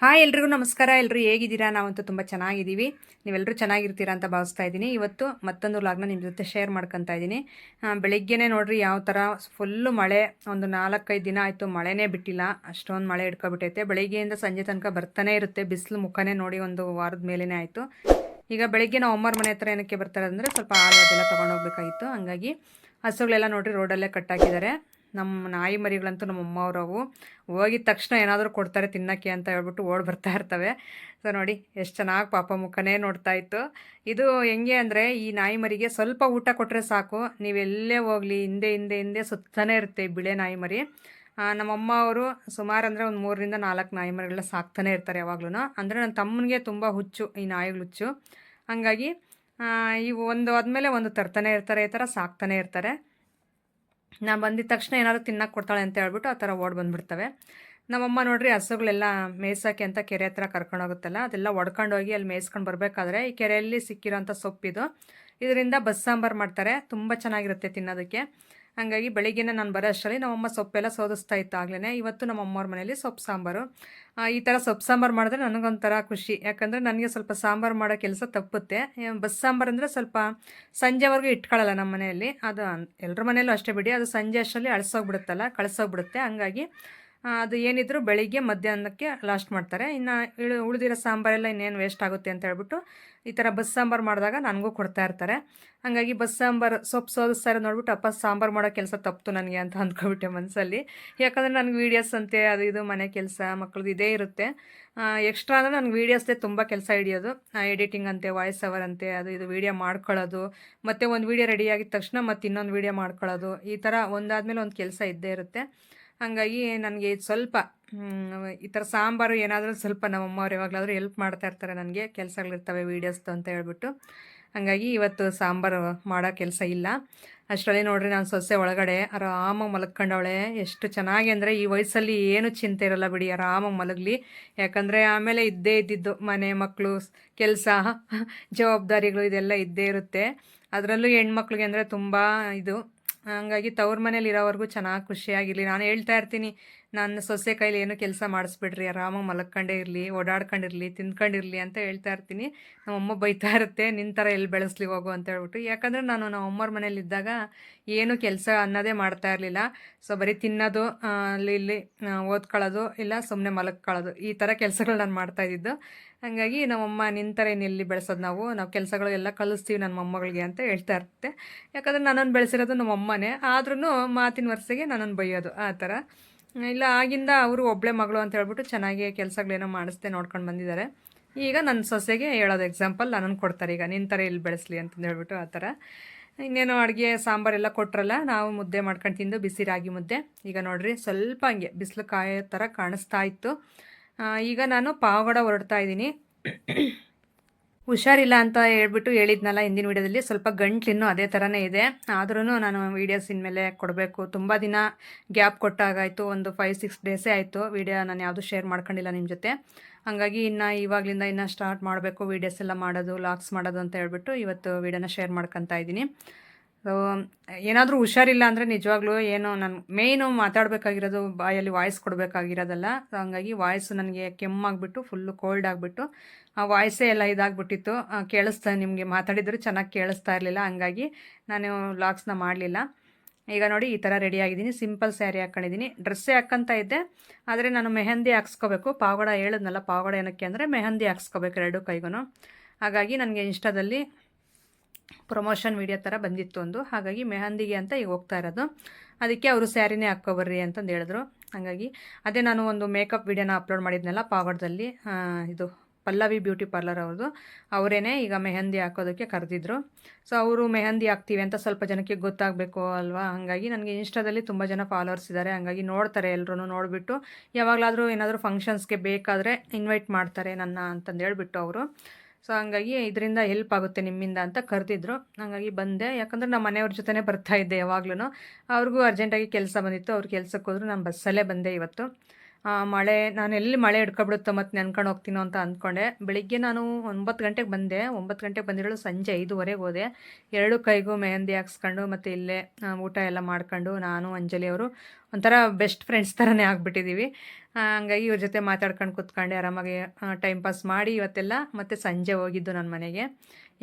Hi ಎಲ್ರಿಗೂ ನಮಸ್ಕಾರ. ಎಲ್ಲರೂ ಹೇಗಿದ್ದೀರಾ? ನಾವಂತೂ ತುಂಬ ಚೆನ್ನಾಗಿದ್ದೀವಿ. ನೀವೆಲ್ಲರೂ ಚೆನ್ನಾಗಿರ್ತೀರಾ ಅಂತ ಭಾವಿಸ್ತಾ ಇದ್ದೀನಿ. ಇವತ್ತು ಮತ್ತೊಂದು ಲಾಗ್ನ ನಿಮ್ಮ ಜೊತೆ ಶೇರ್ ಮಾಡ್ಕೊತಾ ಇದ್ದೀನಿ. ಬೆಳಿಗ್ಗೆನೆ ನೋಡ್ರಿ ಯಾವ ಥರ ಫುಲ್ಲು ಮಳೆ, ಒಂದು ನಾಲ್ಕೈದು ದಿನ ಆಯಿತು ಮಳೆನೇ ಬಿಟ್ಟಿಲ್ಲ. ಅಷ್ಟೊಂದು ಮಳೆ ಹಿಡ್ಕೊಬಿಟ್ಟೈತೆ. ಬೆಳಿಗ್ಗೆಯಿಂದ ಸಂಜೆ ತನಕ ಬರ್ತಾನೆ ಇರುತ್ತೆ. ಬಿಸಿಲು ಮುಖನೇ ನೋಡಿ ಒಂದು ವಾರದ ಮೇಲೇ ಆಯಿತು. ಈಗ ಬೆಳಿಗ್ಗೆ ನಾವು ಅಮ್ಮರ ಮನೆ ಹತ್ರ ಏನಕ್ಕೆ ಬರ್ತಾರೆ ಅಂದರೆ ಸ್ವಲ್ಪ ಹಾಲು ಅದೆಲ್ಲ ತೊಗೊಂಡೋಗ್ಬೇಕಾಗಿತ್ತು ಹಂಗಾಗಿ ಹಸುಗಳೆಲ್ಲ ನೋಡ್ರಿ ರೋಡಲ್ಲೇ ಕಟ್ಟಾಕಿದ್ದಾರೆ. ನಮ್ಮ ನಾಯಿ ಮರಿಗಳಂತೂ ನಮ್ಮ ಅಮ್ಮವ್ರವು ಹೋಗಿದ ತಕ್ಷಣ ಏನಾದರೂ ಕೊಡ್ತಾರೆ ತಿನ್ನಕ್ಕೆ ಅಂತ ಹೇಳ್ಬಿಟ್ಟು ಓಡ್ ಬರ್ತಾ ಇರ್ತವೆ. ಸೊ ನೋಡಿ, ಎಷ್ಟು ಚೆನ್ನಾಗಿ ಪಾಪ ಮುಖನೇ ನೋಡ್ತಾ ಇತ್ತು. ಇದು ಹೆಂಗೆ ಅಂದರೆ, ಈ ನಾಯಿ ಮರಿಗೆ ಸ್ವಲ್ಪ ಊಟ ಕೊಟ್ಟರೆ ಸಾಕು. ನೀವೆಲ್ಲೇ ಹೋಗಲಿ, ಹಿಂದೆ ಹಿಂದೆ ಹಿಂದೆ ಸುತ್ತಾನೇ ಇರುತ್ತೆ ಬಿಳೆ ನಾಯಿ ಮರಿ. ನಮ್ಮಮ್ಮ ಅವರು ಸುಮಾರು ಅಂದರೆ ಒಂದು ಮೂರರಿಂದ ನಾಲ್ಕು ನಾಯಿ ಮರಿಗಳನ್ನ ಸಾಕ್ತಾನೆ ಇರ್ತಾರೆ ಯಾವಾಗ್ಲೂ ಅಂದರೆ ನನ್ನ ತಮ್ಮನಿಗೆ ತುಂಬ ಹುಚ್ಚು, ಈ ನಾಯಿಗಳು ಹುಚ್ಚು. ಹಾಗಾಗಿ ಇವು ಒಂದು ಆದಮೇಲೆ ಒಂದು ತರ್ತಾನೆ ಇರ್ತಾರೆ, ಈ ಥರ ಸಾಕ್ತಾನೆ ಇರ್ತಾರೆ. ನಾನು ಬಂದಿದ ತಕ್ಷಣ ಏನಾದರೂ ತಿನ್ನಕ್ಕೆ ಕೊಡ್ತಾಳೆ ಅಂತ ಹೇಳ್ಬಿಟ್ಟು ಆ ಥರ ಓಡ್ ಬಂದುಬಿಡ್ತವೆ. ನಮ್ಮಮ್ಮ ನೋಡ್ರಿ ಹಸುಗಳೆಲ್ಲ ಮೇಯ್ಸೋಕ್ಕೆ ಅಂತ ಕೆರೆ ಹತ್ರ ಕರ್ಕೊಂಡು ಹೋಗುತ್ತಲ್ಲ ಅದೆಲ್ಲ ಒಡ್ಕೊಂಡೋಗಿ ಅಲ್ಲಿ ಮೇಯ್ಸ್ಕೊಂಡು ಬರಬೇಕಾದ್ರೆ ಈ ಕೆರೆಯಲ್ಲಿ ಸಿಕ್ಕಿರೋಂಥ ಸೊಪ್ಪಿದು. ಇದರಿಂದ ಬಸ್ ಸಾಂಬಾರು ಮಾಡ್ತಾರೆ, ತುಂಬ ಚೆನ್ನಾಗಿರುತ್ತೆ ತಿನ್ನೋದಕ್ಕೆ. ಹಾಗಾಗಿ ಬೆಳಿಗ್ಗೆನೇ ನಾನು ಬರೋ ಅಷ್ಟರಲ್ಲಿ ನಮ್ಮಮ್ಮ ಸೊಪ್ಪೆಲ್ಲ ಸೋದಿಸ್ತಾ ಇತ್ತು ಆಗಲೇ ಇವತ್ತು ನಮ್ಮ ಅಮ್ಮವ್ರ ಮನೇಲಿ ಸೊಪ್ಪು ಸಾಂಬಾರು. ಈ ಥರ ಸೊಪ್ಪು ಸಾಂಬಾರು ಮಾಡಿದ್ರೆ ನನಗೊಂಥರ ಖುಷಿ. ಯಾಕಂದರೆ ನನಗೆ ಸ್ವಲ್ಪ ಸಾಂಬಾರು ಮಾಡೋ ಕೆಲಸ ತಪ್ಪುತ್ತೆ. ಬಸ್ ಸಾಂಬಾರು ಅಂದರೆ ಸ್ವಲ್ಪ ಸಂಜೆವರೆಗೂ ಇಟ್ಕೊಳ್ಳಲ್ಲ ನಮ್ಮ ಮನೆಯಲ್ಲಿ. ಅದು ಎಲ್ಲರ ಮನೆಯಲ್ಲೂ ಅಷ್ಟೇ ಬಿಡಿ. ಅದು ಸಂಜೆ ಅಷ್ಟರಲ್ಲಿ ಅಳಿಸೋಗ್ಬಿಡುತ್ತಲ್ಲ, ಕಳಿಸೋಗ್ಬಿಡುತ್ತೆ. ಹಂಗಾಗಿ ಅದು ಏನಿದ್ರು ಬೆಳಿಗ್ಗೆ ಮಧ್ಯಾಹ್ನಕ್ಕೆ ಲಾಸ್ಟ್ ಮಾಡ್ತಾರೆ. ಇನ್ನು ಇಳು, ಉಳಿದಿರೋ ಸಾಂಬಾರೆಲ್ಲ ಇನ್ನೇನು ವೇಸ್ಟ್ ಆಗುತ್ತೆ ಅಂತ ಹೇಳ್ಬಿಟ್ಟು ಈ ಥರ ಬಸ್ ಸಾಂಬಾರು ಮಾಡಿದಾಗ ನನಗೂ ಕೊಡ್ತಾ ಇರ್ತಾರೆ. ಹಾಗಾಗಿ ಬಸ್ ಸಾಂಬಾರು ಸೊಪ್ಪು ಸೋದಿಸ್ತಾರೆ ನೋಡಿಬಿಟ್ಟು, ಅಪ್ಪ, ಸಾಂಬಾರು ಮಾಡೋ ಕೆಲಸ ತಪ್ಪು ನನಗೆ ಅಂತ ಅಂದ್ಕೊಬಿಟ್ಟೆ ಮನಸ್ಸಲ್ಲಿ ಯಾಕಂದರೆ ನನಗೆ ವೀಡಿಯೋಸ್ ಅಂತೆ, ಅದು ಇದು ಮನೆ ಕೆಲಸ ಮಕ್ಕಳದ್ದು ಇದೇ ಇರುತ್ತೆ. ಎಕ್ಸ್ಟ್ರಾ ಅಂದರೆ ನನಗೆ ವೀಡಿಯೋಸ್ದೇ ತುಂಬ ಕೆಲಸ ಹಿಡಿಯೋದು. ಎಡಿಟಿಂಗ್ ಅಂತೆ ವಾಯ್ಸ್ ಅವರ್ ಅಂತೆ, ಅದು ಇದು ವೀಡಿಯೋ ಮಾಡ್ಕೊಳ್ಳೋದು. ಮತ್ತು ಒಂದು ವೀಡಿಯೋ ರೆಡಿ ಆಗಿದ ತಕ್ಷಣ ಮತ್ತೆ ಇನ್ನೊಂದು ವೀಡಿಯೋ ಮಾಡ್ಕೊಳ್ಳೋದು. ಈ ಥರ ಒಂದಾದಮೇಲೆ ಒಂದು ಕೆಲಸ ಇದ್ದೇ ಇರುತ್ತೆ. ಹಾಗಾಗಿ ನನಗೆ ಸ್ವಲ್ಪ ಈ ಥರ ಸಾಂಬಾರು ಏನಾದರೂ ಸ್ವಲ್ಪ ನಮ್ಮಮ್ಮವ್ರು ಯಾವಾಗಲಾದರೂ ಹೆಲ್ಪ್ ಮಾಡ್ತಾ ಇರ್ತಾರೆ ನನಗೆ. ಕೆಲಸಗಳಿರ್ತವೆ ವೀಡಿಯೋಸ್ದು ಅಂತ ಹೇಳ್ಬಿಟ್ಟು. ಹಂಗಾಗಿ ಇವತ್ತು ಸಾಂಬಾರು ಮಾಡೋ ಕೆಲಸ ಇಲ್ಲ. ಅಷ್ಟರಲ್ಲಿ ನೋಡ್ರಿ ನಾನು ಸೊಸೆ ಒಳಗಡೆ ಆರಾಮಾಗಿ ಮಲಗ್ಕೊಂಡವಳೆ. ಎಷ್ಟು ಚೆನ್ನಾಗಿ ಅಂದರೆ ಈ ವಯಸ್ಸಲ್ಲಿ ಏನು ಚಿಂತೆ ಇರಲ್ಲ ಬಿಡಿ, ಆರಾಮಾಗಿ ಮಲಗಲಿ. ಯಾಕಂದರೆ ಆಮೇಲೆ ಇದ್ದೇ ಇದ್ದಿದ್ದು ಮನೆ ಮಕ್ಕಳು ಕೆಲಸ, ಜವಾಬ್ದಾರಿಗಳು ಇದೆಲ್ಲ ಇದ್ದೇ ಇರುತ್ತೆ. ಅದರಲ್ಲೂ ಹೆಣ್ಮಕ್ಳಿಗೆ ಅಂದರೆ ತುಂಬ ಇದು. ಹಂಗಾಗಿ ತವ್ರ ಮನೇಲಿ ಇರೋವರೆಗೂ ಚೆನ್ನಾಗಿ ಖುಷಿಯಾಗಿರಲಿ. ನಾನು ಹೇಳ್ತಾ ಇರ್ತೀನಿ ನನ್ನ ಸೊಸೆ ಕೈಲಿ ಏನು ಕೆಲಸ ಮಾಡಿಸ್ಬಿಡ್ರಿ, ಆರಾಮಾಗಿ ಮಲಕ್ಕೊಂಡೇ ಇರಲಿ, ಓಡಾಡ್ಕೊಂಡಿರಲಿ, ತಿಂದ್ಕೊಂಡಿರಲಿ ಅಂತ ಹೇಳ್ತಾ ಇರ್ತೀನಿ. ನಮ್ಮಮ್ಮ ಬೈತಾ ಇರುತ್ತೆ ನಿನ್ನ ಥರ ಎಲ್ಲಿ ಬೆಳೆಸ್ಲಿ ಹೋಗು ಅಂತ ಹೇಳ್ಬಿಟ್ಟು. ಯಾಕಂದರೆ ನಾನು ನಮ್ಮಮ್ಮರ ಮನೇಲಿದ್ದಾಗ ಏನು ಕೆಲಸ ಅನ್ನೋದೇ ಮಾಡ್ತಾ ಇರಲಿಲ್ಲ. ಸೊ, ಬರೀ ತಿನ್ನೋದು ಅಲ್ಲಿ ಇಲ್ಲಿ ಓದ್ಕೊಳ್ಳೋದು, ಇಲ್ಲ ಸುಮ್ಮನೆ ಮಲಕ್ಕೊಳ್ಳೋದು ಈ ಥರ ಕೆಲಸಗಳು ನಾನು ಮಾಡ್ತಾ ಇದ್ದಿದ್ದು. ಹಾಗಾಗಿ ನಮ್ಮಮ್ಮ ನಿನ್ನ ಇಲ್ಲಿ ಬೆಳೆಸೋದು ನಾವು? ನಾವು ಕೆಲಸಗಳು ಎಲ್ಲ ಕಲಿಸ್ತೀವಿ ನನ್ನ ಮೊಮ್ಮಗಳಿಗೆ ಅಂತ ಹೇಳ್ತಾ ಇರುತ್ತೆ. ಯಾಕಂದರೆ ನನ್ನನ್ನು ಬೆಳೆಸಿರೋದು ನಮ್ಮಮ್ಮನೇ ಆದ್ರೂ ಮಾತಿನ ವರ್ಷಗೆ ನನ್ನನ್ನು ಬೈಯೋದು ಆ ಥರ. ಇಲ್ಲ, ಆಗಿಂದ ಅವರು ಒಬ್ಬಳೆ ಮಗಳು ಅಂತ ಹೇಳ್ಬಿಟ್ಟು ಚೆನ್ನಾಗಿ ಕೆಲಸಗಳೇನೋ ಮಾಡಿಸ್ದೆ ನೋಡ್ಕೊಂಡು ಬಂದಿದ್ದಾರೆ. ಈಗ ನನ್ನ ಸೊಸೆಗೆ ಹೇಳೋದು ಎಕ್ಸಾಂಪಲ್ ನನ್ನನ್ನು ಕೊಡ್ತಾರೆ. ಈಗ ಥರ ಇಲ್ಲಿ ಬೆಳೆಸಲಿ ಅಂತಂದು ಹೇಳ್ಬಿಟ್ಟು ಆ ಥರ. ಇನ್ನೇನು ಅಡುಗೆ ಸಾಂಬಾರೆಲ್ಲ ಕೊಟ್ರಲ್ಲ, ನಾವು ಮುದ್ದೆ ಮಾಡ್ಕೊಂಡು ತಿಂದು ಬಿಸಿ ರಾಗಿ ಮುದ್ದೆ. ಈಗ ನೋಡಿರಿ, ಸ್ವಲ್ಪ ಹಂಗೆ ಬಿಸಿಲು ಕಾಯೋ ಥರ ಕಾಣಿಸ್ತಾ ಇತ್ತು. ಈಗ ನಾನು ಪಾವಗಡ ಹೊರಡ್ತಾ ಇದ್ದೀನಿ. ಹುಷಾರಿಲ್ಲ ಅಂತ ಹೇಳ್ಬಿಟ್ಟು ಹೇಳಿದ್ನಲ್ಲ ಹಿಂದಿನ ವೀಡಿಯೋದಲ್ಲಿ. ಸ್ವಲ್ಪ ಗಂಟ್ಲಿನ್ನು ಅದೇ ಥರನೇ ಇದೆ. ಆದ್ರೂ ನಾನು ವೀಡಿಯೋಸ್ ಇನ್ಮೇಲೆ ಕೊಡಬೇಕು. ತುಂಬ ದಿನ ಗ್ಯಾಪ್ ಕೊಟ್ಟಾಗಾಯಿತು. ಒಂದು ಫೈವ್ ಸಿಕ್ಸ್ ಡೇಸೇ ಆಯಿತು. ವೀಡಿಯೋ ನಾನು ಯಾವುದು ಶೇರ್ ಮಾಡ್ಕೊಂಡಿಲ್ಲ ನಿಮ್ಮ ಜೊತೆ. ಹಾಗಾಗಿ ಇನ್ನು ಇವಾಗಲಿಂದ ಇನ್ನೂ ಸ್ಟಾರ್ಟ್ ಮಾಡಬೇಕು. ವೀಡಿಯೋಸ್ ಎಲ್ಲ ಮಾಡೋದು ಲಾಗ್ಸ್ ಮಾಡೋದು ಅಂತ ಹೇಳ್ಬಿಟ್ಟು ಇವತ್ತು ವೀಡಿಯೋನ ಶೇರ್ ಮಾಡ್ಕೊತಾ ಇದ್ದೀನಿ. ಸೊ ಏನಾದರೂ ಹುಷಾರಿಲ್ಲ ಅಂದರೆ ನಿಜವಾಗ್ಲೂ ಏನು ನಾನು ಮೇಯ್ನು ಮಾತಾಡಬೇಕಾಗಿರೋದು ಬಾಯಲ್ಲಿ ವಾಯ್ಸ್ ಕೊಡಬೇಕಾಗಿರೋದಲ್ಲ. ಸೊ ಹಂಗಾಗಿ ವಾಯ್ಸ್ ನನಗೆ ಕೆಮ್ಮಾಗ್ಬಿಟ್ಟು ಫುಲ್ಲು ಕೋಲ್ಡ್ ಆಗಿಬಿಟ್ಟು, ಆ ವಾಯ್ಸೇ ಎಲ್ಲ ಇದಾಗ್ಬಿಟ್ಟಿತ್ತು. ಕೇಳಿಸ್ತಾ ನಿಮಗೆ ಮಾತಾಡಿದ್ರು, ಚೆನ್ನಾಗಿ ಕೇಳಿಸ್ತಾ ಇರಲಿಲ್ಲ. ಹಂಗಾಗಿ ನಾನು ವ್ಲಾಗ್ಸ್ನ ಮಾಡಲಿಲ್ಲ. ಈಗ ನೋಡಿ, ಈ ಥರ ರೆಡಿ ಆಗಿದ್ದೀನಿ. ಸಿಂಪಲ್ ಸ್ಯಾರಿ ಹಾಕ್ಕೊಂಡಿದ್ದೀನಿ ಡ್ರೆಸ್ಸೇ ಹಾಕ್ಕಂತ ಇದ್ದೆ. ಆದರೆ ನಾನು ಮೆಹಂದಿ ಹಾಕ್ಸ್ಕೋಬೇಕು. ಪಾವಗಡ ಹೇಳಿದ್ನಲ್ಲ, ಪಾವಗಡ ಏನಕ್ಕೆ ಅಂದರೆ ಮೆಹಂದಿ ಹಾಕ್ಸ್ಕೋಬೇಕು, ಎರಡು ಕೈಗೂ ಹಾಗಾಗಿ ನನಗೆ ಇನ್ಸ್ಟಾದಲ್ಲಿ ಪ್ರಮೋಷನ್ ವಿಡಿಯೋ ಥರ ಬಂದಿತ್ತು ಒಂದು. ಹಾಗಾಗಿ ಮೆಹಂದಿಗೆ ಅಂತ ಈಗ ಹೋಗ್ತಾ ಇರೋದು. ಅದಕ್ಕೆ ಅವರು ಸ್ಯಾರಿನೇ ಹಾಕ್ಕೊಬರ್ರಿ ಅಂತಂದು ಹೇಳಿದ್ರು. ಹಾಗಾಗಿ ಅದೇ ನಾನು ಒಂದು ಮೇಕಪ್ ವಿಡಿಯೋನ ಅಪ್ಲೋಡ್ ಮಾಡಿದ್ನಲ್ಲ ಪಾವಡದಲ್ಲಿ ಇದು ಪಲ್ಲವಿ ಬ್ಯೂಟಿ ಪಾರ್ಲರ್ ಅವ್ರದ್ದು. ಅವರೇನೆ ಈಗ ಮೆಹಂದಿ ಹಾಕೋದಕ್ಕೆ ಕರೆದಿದ್ರು. ಸೊ ಅವರು ಮೆಹಂದಿ ಹಾಕ್ತೀವಿ ಅಂತ ಸ್ವಲ್ಪ ಜನಕ್ಕೆ ಗೊತ್ತಾಗಬೇಕು ಅಲ್ವಾ? ಹಾಗಾಗಿ ನನಗೆ ಇನ್ಸ್ಟಾದಲ್ಲಿ ತುಂಬ ಜನ ಫಾಲೋವರ್ಸ್ ಇದ್ದಾರೆ ಹಾಗಾಗಿ ನೋಡ್ತಾರೆ ಎಲ್ಲರೂ ನೋಡಿಬಿಟ್ಟು. ಯಾವಾಗಲಾದರೂ ಏನಾದರೂ ಫಂಕ್ಷನ್ಸ್ಗೆ ಬೇಕಾದರೆ ಇನ್ವೈಟ್ ಮಾಡ್ತಾರೆ ನನ್ನ ಅಂತಂದು ಹೇಳ್ಬಿಟ್ಟು ಅವರು. ಸೊ ಹಂಗಾಗಿ ಇದರಿಂದ ಹೆಲ್ಪ್ ಆಗುತ್ತೆ ನಿಮ್ಮಿಂದ ಅಂತ ಕರೆದಿದ್ರು. ಹಾಗಾಗಿ ಬಂದೆ. ಯಾಕಂದರೆ ನಮ್ಮ ಮನೆಯವ್ರ ಜೊತೆನೇ ಬರ್ತಾ ಇದ್ದೆ ಯಾವಾಗ್ಲೂ ಅವ್ರಿಗೂ ಅರ್ಜೆಂಟಾಗಿ ಕೆಲಸ ಬಂದಿತ್ತು. ಅವ್ರ ಕೆಲ್ಸಕ್ಕೆ ಹೋದ್ರು ನಾನು ಬಸ್ಸಲ್ಲೇ ಬಂದೆ ಇವತ್ತು. ಮಳೆ, ನಾನು ಎಲ್ಲಿ ಮಳೆ ಹಿಡ್ಕೊಬಿಡುತ್ತೋ ಮತ್ತು ನೆನ್ಕೊಂಡು ಹೋಗ್ತೀನೋ ಅಂತ ಅಂದ್ಕೊಂಡೆ. ಬೆಳಿಗ್ಗೆ ನಾನು ಒಂಬತ್ತು ಗಂಟೆಗೆ ಬಂದೆ. ಒಂಬತ್ತು ಗಂಟೆಗೆ ಬಂದಿರಲು ಸಂಜೆ ಐದುವರೆಗೆ ಹೋದೆ. ಎರಡು ಕೈಗೂ ಮೆಹಂದಿ ಹಾಕ್ಸ್ಕೊಂಡು ಮತ್ತು ಇಲ್ಲೇ ಊಟ ಎಲ್ಲ ಮಾಡ್ಕೊಂಡು ನಾನು, ಅಂಜಲಿ ಅವರು ಒಂಥರ ಬೆಸ್ಟ್ ಫ್ರೆಂಡ್ಸ್ ಥರನೇ ಆಗಿಬಿಟ್ಟಿದ್ದೀವಿ ಹಂಗಾಗಿ ಇವ್ರ ಜೊತೆ ಮಾತಾಡ್ಕೊಂಡು ಕೂತ್ಕೊಂಡೆ, ಆರಾಮಾಗಿ ಟೈಮ್ ಪಾಸ್ ಮಾಡಿ ಇವತ್ತೆಲ್ಲ ಮತ್ತು ಸಂಜೆ ಹೋಗಿದ್ದು ನನ್ನ ಮನೆಗೆ.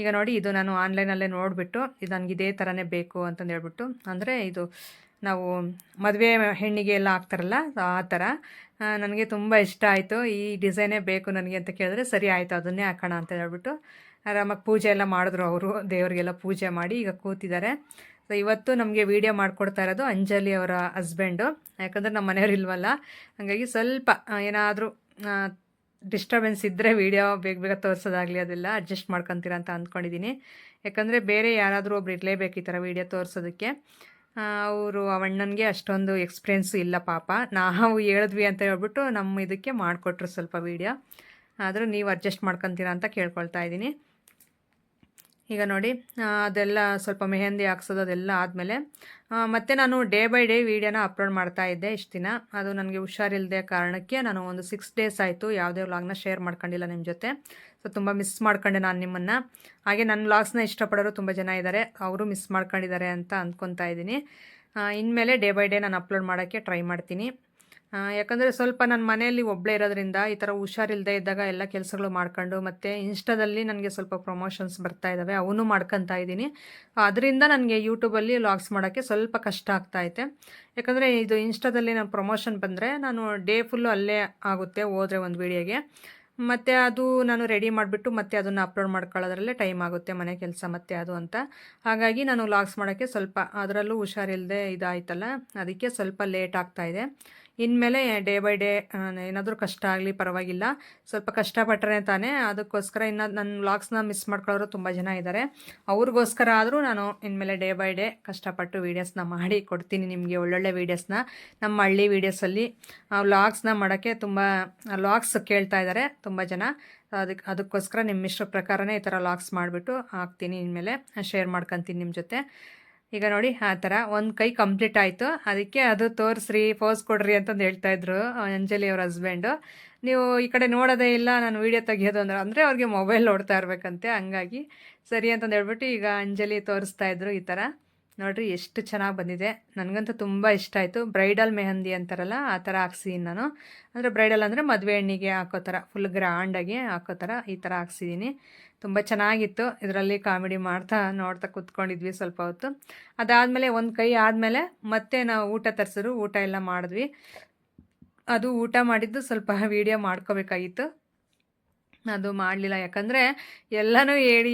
ಈಗ ನೋಡಿ, ಇದು ನಾನು ಆನ್ಲೈನಲ್ಲೇ ನೋಡಿಬಿಟ್ಟು, ಇದು ನನಗೆ ಇದೇ ಥರನೇ ಬೇಕು ಅಂತಂದು ಹೇಳ್ಬಿಟ್ಟು, ಅಂದರೆ ಇದು ನಾವು ಮದುವೆ ಹೆಣ್ಣಿಗೆ ಎಲ್ಲ ಹಾಕ್ತಾರಲ್ಲ, ಆ ಥರ. ನನಗೆ ತುಂಬ ಇಷ್ಟ ಆಯಿತು. ಈ ಡಿಸೈನೇ ಬೇಕು ನನಗೆ ಅಂತ ಕೇಳಿದ್ರೆ, ಸರಿ ಆಯಿತು, ಅದನ್ನೇ ಹಾಕೋಣ ಅಂತ ಹೇಳ್ಬಿಟ್ಟು ಆರಾಮಾಗಿ ಪೂಜೆ ಎಲ್ಲ ಮಾಡಿದ್ರು ಅವರು. ದೇವರಿಗೆಲ್ಲ ಪೂಜೆ ಮಾಡಿ ಈಗ ಕೂತಿದ್ದಾರೆ. ಸೊ ಇವತ್ತು ನಮಗೆ ವೀಡಿಯೋ ಮಾಡಿಕೊಡ್ತಾ ಇರೋದು ಅಂಜಲಿ ಅವರ ಹಸ್ಬೆಂಡು ಯಾಕಂದರೆ ನಮ್ಮ ಮನೆಯವ್ರು ಇಲ್ವಲ್ಲ. ಹಾಗಾಗಿ ಸ್ವಲ್ಪ ಏನಾದರೂ ಡಿಸ್ಟರ್ಬೆನ್ಸ್ ಇದ್ದರೆ ವೀಡಿಯೋ ಬೇಗ ಬೇಗ ತೋರಿಸೋದಾಗಲಿ ಅದೆಲ್ಲ ಅಡ್ಜಸ್ಟ್ ಮಾಡ್ಕೊತೀರ ಅಂತ ಅಂದ್ಕೊಂಡಿದ್ದೀನಿ. ಯಾಕಂದರೆ ಬೇರೆ ಯಾರಾದರೂ ಒಬ್ರು ಇರಲೇಬೇಕು ಈ ಥರ ವೀಡಿಯೋ ತೋರಿಸೋದಕ್ಕೆ. ಅವರು ಅವಣ್ಣನಿಗೆ ಅಷ್ಟೊಂದು ಎಕ್ಸ್ಪೀರಿಯೆನ್ಸ್ ಇಲ್ಲ ಪಾಪ. ನಾವು ಹೇಳಿದ್ವಿ ಅಂತ ಹೇಳ್ಬಿಟ್ಟು ನಮ್ಮ ಇದಕ್ಕೆ ಮಾಡಿಕೊಟ್ರು ಸ್ವಲ್ಪ ವೀಡಿಯೋ ಆದರೂ ನೀವು ಅಡ್ಜಸ್ಟ್ ಮಾಡ್ಕೊತೀರಾ ಅಂತ ಕೇಳ್ಕೊಳ್ತಾ ಇದ್ದೀನಿ. ಈಗ ನೋಡಿ ಅದೆಲ್ಲ ಸ್ವಲ್ಪ ಮೆಹಂದಿ ಹಾಕ್ಸೋದು ಅದೆಲ್ಲ ಆದಮೇಲೆ ಮತ್ತೆ ನಾನು ಡೇ ಬೈ ಡೇ ವೀಡಿಯೋನ ಅಪ್ಲೋಡ್ ಮಾಡ್ತಾ ಇದ್ದೆ ಇಷ್ಟು ದಿನ. ಅದು ನನಗೆ ಹುಷಾರಿಲ್ಲದೆ ಕಾರಣಕ್ಕೆ ನಾನು ಒಂದು ಸಿಕ್ಸ್ ಡೇಸ್ ಆಯಿತು, ಯಾವುದೇ ವ್ಲಾಗ್ನ ಶೇರ್ ಮಾಡ್ಕೊಂಡಿಲ್ಲ ನಿಮ್ಮ ಜೊತೆ. ಸೊ ತುಂಬ ಮಿಸ್ ಮಾಡ್ಕೊಂಡೆ ನಾನು ನಿಮ್ಮನ್ನು. ಹಾಗೆ ನನ್ನ ವ್ಲಾಗ್ಸ್ನ ಇಷ್ಟಪಡೋರು ತುಂಬ ಜನ ಇದ್ದಾರೆ ಅವರು ಮಿಸ್ ಮಾಡ್ಕೊಂಡಿದ್ದಾರೆ ಅಂತ ಅಂದ್ಕೊತಾ ಇದ್ದೀನಿ. ಇನ್ಮೇಲೆ ಡೇ ಬೈ ಡೇ ನಾನು ಅಪ್ಲೋಡ್ ಮಾಡೋಕ್ಕೆ ಟ್ರೈ ಮಾಡ್ತೀನಿ. ಯಾಕಂದರೆ ಸ್ವಲ್ಪ ನನ್ನ ಮನೆಯಲ್ಲಿ ಒಬ್ಬಳೇ ಇರೋದ್ರಿಂದ ಈ ಥರ ಹುಷಾರಿಲ್ಲದೆ ಇದ್ದಾಗ ಎಲ್ಲ ಕೆಲಸಗಳು ಮಾಡ್ಕೊಂಡು ಮತ್ತು ಇನ್ಸ್ಟಾದಲ್ಲಿ ನನಗೆ ಸ್ವಲ್ಪ ಪ್ರಮೋಷನ್ಸ್ ಬರ್ತಾ ಇದ್ದಾವೆ ಅವನು ಮಾಡ್ಕೊತಾ ಇದ್ದೀನಿ. ಅದರಿಂದ ನನಗೆ ಯೂಟ್ಯೂಬಲ್ಲಿ ಲಾಗ್ಸ್ ಮಾಡೋಕ್ಕೆ ಸ್ವಲ್ಪ ಕಷ್ಟ ಆಗ್ತಾಯಿದೆ ಯಾಕಂದರೆ ಇದು ಇನ್ಸ್ಟಾದಲ್ಲಿ ನಾನು ಪ್ರಮೋಷನ್ ಬಂದರೆ ನಾನು ಡೇ ಫುಲ್ಲು ಅಲ್ಲೇ ಆಗುತ್ತೆ ಹೋದರೆ ಒಂದು ವೀಡಿಯೋಗೆ ಮತ್ತು ಅದು ನಾನು ರೆಡಿ ಮಾಡಿಬಿಟ್ಟು ಮತ್ತೆ ಅದನ್ನು ಅಪ್ಲೋಡ್ ಮಾಡ್ಕೊಳ್ಳೋದ್ರಲ್ಲೇ ಟೈಮ್ ಆಗುತ್ತೆ ಮನೆ ಕೆಲಸ ಮತ್ತೆ ಅದು ಅಂತ. ಹಾಗಾಗಿ ನಾನು ಲಾಗ್ಸ್ ಮಾಡೋಕ್ಕೆ ಸ್ವಲ್ಪ ಅದರಲ್ಲೂ ಹುಷಾರಿಲ್ಲದೆ ಇದಾಯ್ತಲ್ಲ, ಅದಕ್ಕೆ ಸ್ವಲ್ಪ ಲೇಟ್ ಆಗ್ತಾ ಇದೆ. ಇನ್ಮೇಲೆ ಡೇ ಬೈ ಡೇ ಏನಾದರೂ ಕಷ್ಟ ಆಗಲಿ ಪರವಾಗಿಲ್ಲ. ಸ್ವಲ್ಪ ಕಷ್ಟಪಟ್ಟರೆ ತಾನೇ ಅದಕ್ಕೋಸ್ಕರ ಇನ್ನು ನನ್ನ ವ್ಲಾಗ್ಸ್ನ ಮಿಸ್ ಮಾಡ್ಕೊಳ್ಳೋರು ತುಂಬ ಜನ ಇದ್ದಾರೆ ಅವ್ರಿಗೋಸ್ಕರ ಆದರೂ ನಾನು ಇನ್ಮೇಲೆ ಡೇ ಬೈ ಡೇ ಕಷ್ಟಪಟ್ಟು ವೀಡಿಯೋಸ್ನ ಮಾಡಿ ಕೊಡ್ತೀನಿ ನಿಮಗೆ ಒಳ್ಳೊಳ್ಳೆ ವೀಡಿಯೋಸ್ನ ನಮ್ಮ ಹಳ್ಳಿ ವೀಡಿಯೋಸಲ್ಲಿ ವ್ಲಾಗ್ಸ್ನ ಮಾಡೋಕ್ಕೆ ತುಂಬ ವ್ಲಾಗ್ಸ್ ಕೇಳ್ತಾ ಇದ್ದಾರೆ ತುಂಬ ಜನ. ಅದಕ್ಕೆ ಅದಕ್ಕೋಸ್ಕರ ನಿಮ್ಮ ಇಷ್ಟ ಪ್ರಕಾರನೇ ಈ ಥರ ವ್ಲಾಗ್ಸ್ ಮಾಡಿಬಿಟ್ಟು ಹಾಕ್ತೀನಿ ಇನ್ಮೇಲೆ ಶೇರ್ ಮಾಡ್ಕೊತೀನಿ ನಿಮ್ಮ ಜೊತೆ. ಈಗ ನೋಡಿ, ಆ ಥರ ಒಂದು ಕೈ ಕಂಪ್ಲೀಟ್ ಆಯಿತು. ಅದಕ್ಕೆ ಅದು ತೋರಿಸ್ರಿ ಪೋಸ್ ಕೊಡ್ರಿ ಅಂತಂದು ಹೇಳ್ತಾ ಇದ್ರು ಅಂಜಲಿ ಅವ್ರ ಹಸ್ಬೆಂಡು ನೀವು ಈ ಕಡೆ ನೋಡೋದೇ ಇಲ್ಲ, ನಾನು ವೀಡಿಯೋ ತೆಗಿಯೋದು ಅಂದ್ರೆ, ಅಂದರೆ ಅವ್ರಿಗೆ ಮೊಬೈಲ್ ನೋಡ್ತಾ ಇರಬೇಕಂತೆ, ಹಂಗಾಗಿ ಸರಿ ಅಂತಂದು ಹೇಳ್ಬಿಟ್ಟು ಈಗ ಅಂಜಲಿ ತೋರಿಸ್ತಾ ಇದ್ರು ಈ ಥರ ನೋಡಿರಿ, ಎಷ್ಟು ಚೆನ್ನಾಗಿ ಬಂದಿದೆ. ನನಗಂತೂ ತುಂಬ ಇಷ್ಟ ಆಯಿತು. ಬ್ರೈಡಲ್ ಮೆಹಂದಿ ಅಂತಾರಲ್ಲ, ಆ ಥರ ಹಾಕ್ಸಿದ್ದೀನಿ ನಾನು. ಅಂದರೆ ಬ್ರೈಡಲ್ ಅಂದರೆ ಮದುವೆ ಹೆಣ್ಣಿಗೆ ಹಾಕೋ ಥರ ಫುಲ್ ಗ್ರ್ಯಾಂಡಾಗಿ ಹಾಕೋ ಥರ ಈ ಥರ ಹಾಕ್ಸಿದ್ದೀನಿ ತುಂಬ ಚೆನ್ನಾಗಿತ್ತು. ಇದರಲ್ಲಿ ಕಾಮಿಡಿ ಮಾಡ್ತಾ ನೋಡ್ತಾ ಕುತ್ಕೊಂಡಿದ್ವಿ ಸ್ವಲ್ಪ ಹೊತ್ತು. ಅದಾದಮೇಲೆ ಒಂದು ಕೈ ಆದಮೇಲೆ ಮತ್ತೆ ನಾವು ಊಟ ತರಿಸಿದ್ರು. ಊಟ ಎಲ್ಲ ಮಾಡಿದ್ವಿ. ಅದು ಊಟ ಮಾಡಿದ್ದು ಸ್ವಲ್ಪ ವೀಡಿಯೋ ಮಾಡ್ಕೋಬೇಕಾಗಿತ್ತು. ಅದು ಮಾಡಲಿಲ್ಲ. ಯಾಕಂದರೆ ಎಲ್ಲನೂ ಹೇಳಿ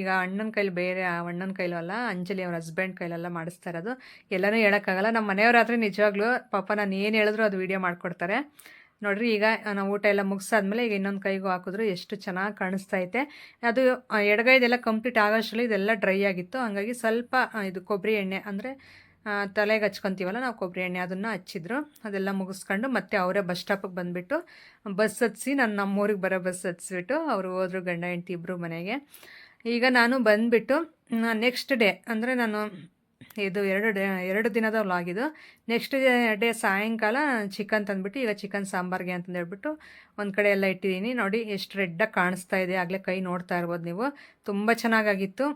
ಈಗ ಅಣ್ಣನ ಕೈಲಿ ಬೇರೆ, ಆ ಅಣ್ಣನ ಕೈಲೂ ಅಲ್ಲ, ಅಂಜಲಿ ಅವ್ರ ಹಸ್ಬೆಂಡ್ ಕೈಲೆಲ್ಲ ಮಾಡಿಸ್ತಾ ಇರೋದು. ಎಲ್ಲನೂ ಹೇಳೋಕ್ಕಾಗಲ್ಲ. ನಮ್ಮ ಮನೆಯವರಾದರೆ ನಿಜವಾಗ್ಲೂ ಪಾಪ ನಾನು ಏನು ಹೇಳಿದ್ರು ಅದು ವೀಡಿಯೋ ಮಾಡಿಕೊಡ್ತಾರೆ. ನೋಡ್ರಿ ಈಗ ನಾವು ಊಟ ಎಲ್ಲ ಮುಗಿಸಾದ್ಮೇಲೆ ಈಗ ಇನ್ನೊಂದು ಕೈಗೂ ಹಾಕಿದ್ರು ಎಷ್ಟು ಚೆನ್ನಾಗಿ ಕಾಣಿಸ್ತಾ ಐತೆ ಅದು ಎಡಗೈದೆಲ್ಲ ಕಂಪ್ಲೀಟ್ ಆಗೋಷ್ಟರಲ್ಲಿ ಇದೆಲ್ಲ ಡ್ರೈ ಆಗಿತ್ತು. ಹಂಗಾಗಿ ಸ್ವಲ್ಪ ಇದು ಕೊಬ್ಬರಿ ಎಣ್ಣೆ ಅಂದರೆ ತಲೆಗೆ ಹಚ್ಕೊತೀವಲ್ಲ ನಾವು ಕೊಬ್ಬರಿ ಎಣ್ಣೆ ಅದನ್ನು ಹಚ್ಚಿದ್ರು. ಅದೆಲ್ಲ ಮುಗಿಸ್ಕೊಂಡು ಮತ್ತೆ ಅವರೇ ಬಸ್ ಸ್ಟಾಪಿಗೆ ಬಂದುಬಿಟ್ಟು ಬಸ್ ಹತ್ಸಿ ನಾನು ನಮ್ಮೂರಿಗೆ ಬರೋ ಬಸ್ ಹತ್ಸ್ಬಿಟ್ಟು ಅವರು ಹೋದ್ರು ಗಂಡ ಹೆಂಡತಿ ಇಬ್ಬರು ಮನೆಗೆ. ಈಗ ನಾನು ಬಂದುಬಿಟ್ಟು ನೆಕ್ಸ್ಟ್ ಡೇ ಅಂದರೆ ನಾನು ಇದು ಎರಡು ಎರಡು ದಿನದ ವ್ಲಾಗಿದು ನೆಕ್ಸ್ಟ್ ಡೇ ಸಾಯಂಕಾಲ ಚಿಕನ್ ತಂದುಬಿಟ್ಟು, ಈಗ ಚಿಕನ್ ಸಾಂಬಾರ್ಗೆ ಅಂತಂದು ಹೇಳ್ಬಿಟ್ಟು ಒಂದು ಕಡೆ ಎಲ್ಲ ಇಟ್ಟಿದ್ದೀನಿ ನೋಡಿ, ಎಷ್ಟು ರೆಡ್ಡಾಗಿ ಕಾಣಿಸ್ತಾ ಇದೆ. ಆಗಲೇ ಕೈ ನೋಡ್ತಾ ಇರ್ಬೋದು ನೀವು. ತುಂಬ ಚೆನ್ನಾಗಾಗಿತ್ತು.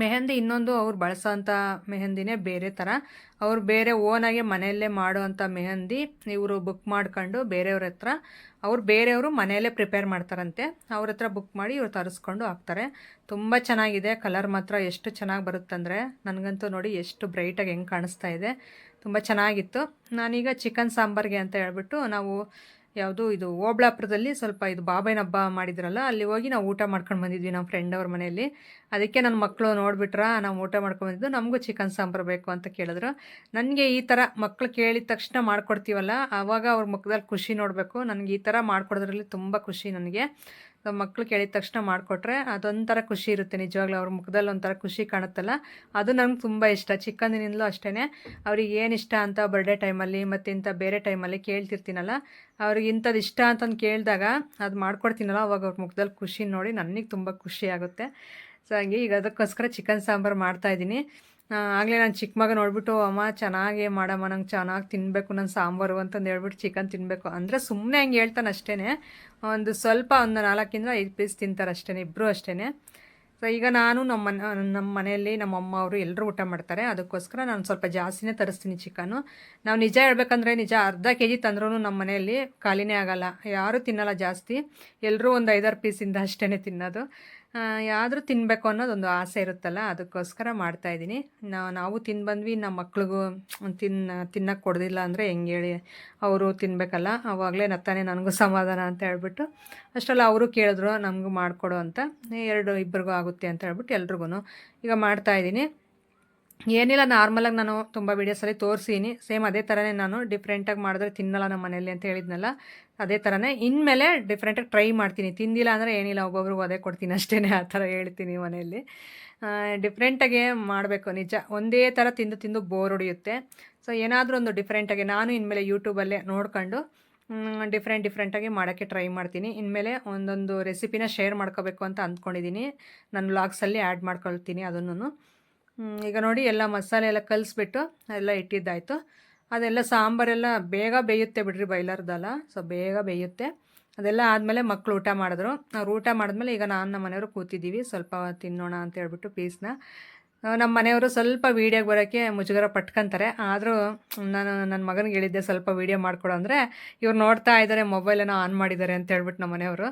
ಮೆಹಂದಿ ಇನ್ನೊಂದು ಅವ್ರು ಬಳಸೋಂಥ ಮೆಹಂದಿನೇ ಬೇರೆ ಥರ. ಅವ್ರು ಬೇರೆ ಓನಾಗೆ ಮನೆಯಲ್ಲೇ ಮಾಡೋವಂಥ ಮೆಹಂದಿ ಇವರು ಬುಕ್ ಮಾಡ್ಕೊಂಡು ಬೇರೆಯವ್ರ ಹತ್ರ, ಅವ್ರು ಬೇರೆಯವರು ಮನೆಯಲ್ಲೇ ಪ್ರಿಪೇರ್ ಮಾಡ್ತಾರಂತೆ. ಅವ್ರ ಹತ್ರ ಬುಕ್ ಮಾಡಿ ಇವ್ರು ತರಿಸ್ಕೊಂಡು ಹಾಕ್ತಾರೆ. ತುಂಬ ಚೆನ್ನಾಗಿದೆ ಕಲರ್ ಮಾತ್ರ ಎಷ್ಟು ಚೆನ್ನಾಗಿ ಬರುತ್ತಂದರೆ ನನಗಂತೂ ನೋಡಿ ಎಷ್ಟು ಬ್ರೈಟಾಗಿ ಹೆಂಗೆ ಕಾಣಿಸ್ತಾ ಇದೆ. ತುಂಬ ಚೆನ್ನಾಗಿತ್ತು. ನಾನೀಗ ಚಿಕನ್ ಸಾಂಬಾರ್ಗೆ ಅಂತ ಹೇಳ್ಬಿಟ್ಟು ನಾವು ಯಾವುದು ಇದು ಓಬ್ಳಾಪುರದಲ್ಲಿ ಸ್ವಲ್ಪ ಇದು ಬಾಬೈನ ಹಬ್ಬ ಮಾಡಿದ್ರಲ್ಲ, ಅಲ್ಲಿ ಹೋಗಿ ನಾವು ಊಟ ಮಾಡ್ಕೊಂಡು ಬಂದಿದ್ವಿ ನಮ್ಮ ಫ್ರೆಂಡ್ ಅವ್ರ ಮನೆಯಲ್ಲಿ. ಅದಕ್ಕೆ ನನ್ನ ಮಕ್ಕಳು ನೋಡಿಬಿಟ್ರ, ನಾವು ಊಟ ಮಾಡ್ಕೊಂಡು ಬಂದಿದ್ದು, ನಮಗೂ ಚಿಕನ್ ಸಾಂಬಾರು ಬೇಕು ಅಂತ ಕೇಳಿದ್ರು. ನನಗೆ ಈ ಥರ ಮಕ್ಕಳು ಕೇಳಿದ ತಕ್ಷಣ ಮಾಡ್ಕೊಡ್ತೀವಲ್ಲ, ಆವಾಗ ಅವ್ರ ಮುಖದಲ್ಲಿ ಖುಷಿ ನೋಡಬೇಕು. ನನಗೆ ಈ ಥರ ಮಾಡಿಕೊಡೋದ್ರಲ್ಲಿ ತುಂಬ ಖುಷಿ ನನಗೆ. ಮಕ್ಕಳು ಕೇಳಿದ ತಕ್ಷಣ ಮಾಡಿಕೊಟ್ರೆ ಅದೊಂಥರ ಖುಷಿ ಇರುತ್ತೆ ನಿಜವಾಗ್ಲೂ ಅವ್ರ ಮುಖದಲ್ಲಿ ಒಂಥರ ಖುಷಿ ಕಾಣುತ್ತಲ್ಲ. ಅದು ನನಗೆ ತುಂಬ ಇಷ್ಟ. ಚಿಕ್ಕಂದಿನಿಂದಲೂ ಅಷ್ಟೇ ಅವ್ರಿಗೆ ಏನು ಇಷ್ಟ ಅಂತ ಬರ್ಡೇ ಟೈಮಲ್ಲಿ ಮತ್ತು ಇಂಥ ಬೇರೆ ಟೈಮಲ್ಲಿ ಕೇಳ್ತಿರ್ತೀನಲ್ಲ. ಅವ್ರಿಗೆ ಇಂಥದ್ದು ಇಷ್ಟ ಅಂತಂದು ಕೇಳಿದಾಗ ಅದು ಮಾಡ್ಕೊಡ್ತೀನಲ್ಲ, ಅವಾಗ ಅವ್ರ ಮುಖದಲ್ಲಿ ಖುಷಿ ನೋಡಿ ನನಗೆ ತುಂಬ ಖುಷಿ ಆಗುತ್ತೆ. ಸೊ ಹಂಗೆ ಈಗ ಅದಕ್ಕೋಸ್ಕರ ಚಿಕನ್ ಸಾಂಬಾರು ಮಾಡ್ತಾಯಿದ್ದೀನಿ ಆಗಲೇ ನಾನು ಚಿಕ್ಕ ಮಗ ನೋಡ್ಬಿಟ್ಟು, ಅಮ್ಮ, ಚೆನ್ನಾಗೇ ಮಾಡಮ್ಮ, ನಂಗೆ ಚೆನ್ನಾಗಿ ತಿನ್ನಬೇಕು ನನ್ನ ಸಾಂಬಾರು ಅಂತಂದು ಹೇಳ್ಬಿಟ್ಟು ಚಿಕನ್ ತಿನ್ನಬೇಕು ಅಂದರೆ ಸುಮ್ಮನೆ ಹಂಗೆ ಹೇಳ್ತಾನೆ ಅಷ್ಟೇ ಒಂದು ಸ್ವಲ್ಪ ಒಂದು ನಾಲ್ಕಿಂದ ಐದು ಪೀಸ್ ತಿಂತಾರೆ ಅಷ್ಟೇ ಇಬ್ಬರು ಅಷ್ಟೇ ಸೊ ಈಗ ನಾನು ನಮ್ಮ ಮನೆ ನಮ್ಮ ಮನೆಯಲ್ಲಿ ನಮ್ಮ ಅಮ್ಮ ಅವರು ಎಲ್ಲರೂ ಊಟ ಮಾಡ್ತಾರೆ. ಅದಕ್ಕೋಸ್ಕರ ನಾನು ಸ್ವಲ್ಪ ಜಾಸ್ತಿನೇ ತರಿಸ್ತೀನಿ ಚಿಕನ್ನು. ನಾವು ನಿಜ ಹೇಳ್ಬೇಕಂದ್ರೆ ನಿಜ ಅರ್ಧ ಕೆ ಜಿ ತಂದ್ರೂ ನಮ್ಮ ಮನೆಯಲ್ಲಿ ಖಾಲಿನೇ ಆಗಲ್ಲ. ಯಾರೂ ತಿನ್ನಲ್ಲ ಜಾಸ್ತಿ. ಎಲ್ಲರೂ ಒಂದು ಐದಾರು ಪೀಸಿಂದ ಅಷ್ಟೇ ತಿನ್ನೋದು. ಯಾದರೂ ತಿನ್ನಬೇಕು ಅನ್ನೋದೊಂದು ಆಸೆ ಇರುತ್ತಲ್ಲ, ಅದಕ್ಕೋಸ್ಕರ ಮಾಡ್ತಾಯಿದ್ದೀನಿ ನಾವು ತಿಂದು ಬಂದ್ವಿ ನಮ್ಮ ಮಕ್ಳಿಗೂ ತಿನ್ನ ತಿನ್ನಕ್ಕೆ ಕೊಡೋದಿಲ್ಲ ಅಂದರೆ ಹೆಂಗೆ ಹೇಳಿ ಅವರು ತಿನ್ನಬೇಕಲ್ಲ ಆವಾಗಲೇ ನತ್ತಾನೆ ನನಗೂ ಸಮಾಧಾನ ಅಂತ ಹೇಳ್ಬಿಟ್ಟು, ಅಷ್ಟೆಲ್ಲ ಅವರು ಕೇಳಿದ್ರು, ನಮಗೂ ಮಾಡಿಕೊಡು ಅಂತ. ಎರಡು ಇಬ್ಬರಿಗೂ ಆಗುತ್ತೆ ಅಂತ ಹೇಳ್ಬಿಟ್ಟು ಎಲ್ರಿಗೂ ಈಗ ಮಾಡ್ತಾಯಿದ್ದೀನಿ ಏನಿಲ್ಲ ನಾರ್ಮಲಾಗಿ ನಾನು ತುಂಬ ವೀಡಿಯೋಸಲ್ಲಿ ತೋರಿಸೀನಿ ಸೇಮ್ ಅದೇ ಥರನೇ ನಾನು ಡಿಫ್ರೆಂಟಾಗಿ ಮಾಡಿದ್ರೆ ತಿನ್ನಲ್ಲ ನಮ್ಮ ಮನೇಲಿ ಅಂತ ಹೇಳಿದ್ನಲ್ಲ. ಅದೇ ಥರನೇ ಇನ್ಮೇಲೆ ಡಿಫ್ರೆಂಟಾಗಿ ಟ್ರೈ ಮಾಡ್ತೀನಿ. ತಿಂದಿಲ್ಲ ಅಂದರೆ ಏನಿಲ್ಲ ಒಬ್ಬೊಬ್ರು ಅದೇ ಕೊಡ್ತೀನಿ ಅಷ್ಟೇ ಆ ಥರ ಹೇಳ್ತೀನಿ ಮನೆಯಲ್ಲಿ. ಡಿಫ್ರೆಂಟಾಗೆ ಮಾಡಬೇಕು ನಿಜ. ಒಂದೇ ಥರ ತಿಂದು ತಿಂದು ಬೋರ್ ಹೊಡೆಯುತ್ತೆ. ಸೊ ಏನಾದರೂ ಒಂದು ಡಿಫ್ರೆಂಟಾಗಿ ನಾನು ಇನ್ಮೇಲೆ ಯೂಟ್ಯೂಬಲ್ಲೇ ನೋಡ್ಕೊಂಡು ಡಿಫ್ರೆಂಟ್ ಡಿಫ್ರೆಂಟಾಗಿ ಮಾಡೋಕ್ಕೆ ಟ್ರೈ ಮಾಡ್ತೀನಿ. ಇನ್ಮೇಲೆ ಒಂದೊಂದು ರೆಸಿಪಿನ ಶೇರ್ ಮಾಡ್ಕೋಬೇಕು ಅಂತ ಅಂದ್ಕೊಂಡಿದ್ದೀನಿ ನನ್ನ ವ್ಲಾಗ್ಸಲ್ಲಿ ಆ್ಯಡ್ ಮಾಡ್ಕೊಳ್ತೀನಿ ಅದನ್ನು ಈಗ ನೋಡಿ ಎಲ್ಲ ಮಸಾಲೆ ಎಲ್ಲ ಕಲಿಸ್ಬಿಟ್ಟು ಎಲ್ಲ ಇಟ್ಟಿದ್ದಾಯಿತು. ಅದೆಲ್ಲ ಸಾಂಬಾರೆಲ್ಲ ಬೇಗ ಬೇಯುತ್ತೆ ಬಿಡ್ರಿ ಬೈಲರ್ದಲ್ಲ ಸೊ ಬೇಗ ಬೇಯುತ್ತೆ. ಅದೆಲ್ಲ ಆದಮೇಲೆ ಮಕ್ಕಳು ಊಟ ಮಾಡಿದ್ರು. ಅವ್ರು ಊಟ ಮಾಡಿದ್ಮೇಲೆ ಈಗ ನಾನು ನಮ್ಮ ಮನೆಯವರು ಕೂತಿದ್ದೀವಿ. ಸ್ವಲ್ಪ ತಿನ್ನೋಣ ಅಂತ ಹೇಳ್ಬಿಟ್ಟು ಪೀಸ್ನ. ನಮ್ಮ ಮನೆಯವರು ಸ್ವಲ್ಪ ವೀಡಿಯೋಗೆ ಬರೋಕ್ಕೆ ಮುಜುಗರ ಪಟ್ಕೊಂತಾರೆ. ಆದರೂ ನಾನು ನನ್ನ ಮಗನಿಗೆ ಹೇಳಿದ್ದೆ ಸ್ವಲ್ಪ ವೀಡಿಯೋ ಮಾಡಿಕೊಡು ಅಂದರೆ ಇವ್ರು ನೋಡ್ತಾ ಇದ್ದಾರೆ ಏನೋ ಆನ್ ಮಾಡಿದ್ದಾರೆ ಅಂತ ಹೇಳ್ಬಿಟ್ಟು ನಮ್ಮ ಮನೆಯವರು.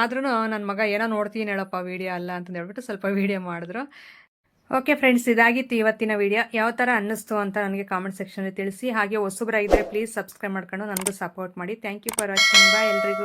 ಆದ್ರೂ ನನ್ನ ಮಗ ಏನೋ ನೋಡ್ತೀನಿ ಹೇಳಪ್ಪ ವೀಡಿಯೋ ಅಲ್ಲ ಅಂತ ಹೇಳ್ಬಿಟ್ಟು ಸ್ವಲ್ಪ ವೀಡಿಯೋ ಮಾಡಿದ್ರು. ಓಕೆ ಫ್ರೆಂಡ್ಸ್ ಇದಾಗಿತ್ತು ಇವತ್ತಿನ ವಿಡಿಯೋ ಯಾವ ಥರ ಅನ್ನಿಸ್ತು ಅಂತ ನನಗೆ ಕಾಮೆಂಟ್ ಸೆಕ್ಷನಲ್ಲಿ ತಿಳಿಸಿ. ಹಾಗೆ ಹೊಸಬ್ರಾಗಿದ್ದರೆ ಪ್ಲೀಸ್ ಸಬ್ಸ್ಕ್ರೈಬ್ ಮಾಡ್ಕೊಂಡು ನನಗೂ ಸಪೋರ್ಟ್ ಮಾಡಿ. Thank you for watching bye ಎಲ್ರಿಗೂ.